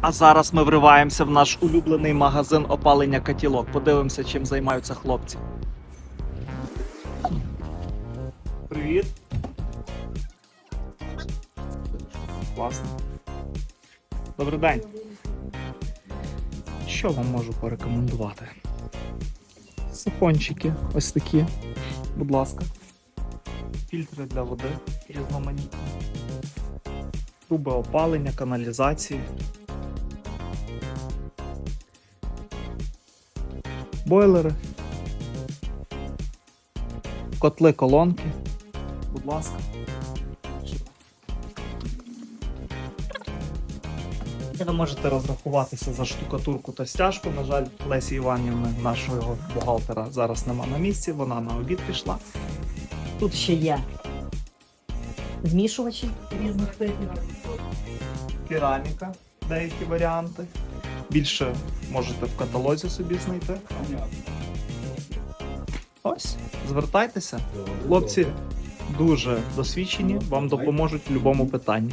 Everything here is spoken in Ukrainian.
А зараз ми вриваємося в наш улюблений магазин опалення котілок. Подивимося, чим займаються хлопці. Привіт. Класно. Добрий день. Що вам можу порекомендувати? Сифончики ось такі. Будь ласка. Фільтри для води різноманітні. Труби опалення, каналізації. Бойлери. Котли колонки. Будь ласка. Ви можете розрахуватися за штукатурку та стяжку. На жаль, Лесі Іванівни, нашого бухгалтера, зараз нема на місці, вона на обід пішла. Тут ще є змішувачі різних типів. Кераміка, деякі варіанти. Більше можете в каталозі собі знайти. Ось, звертайтеся. Хлопці дуже досвідчені, вам допоможуть в будь-якому питанні.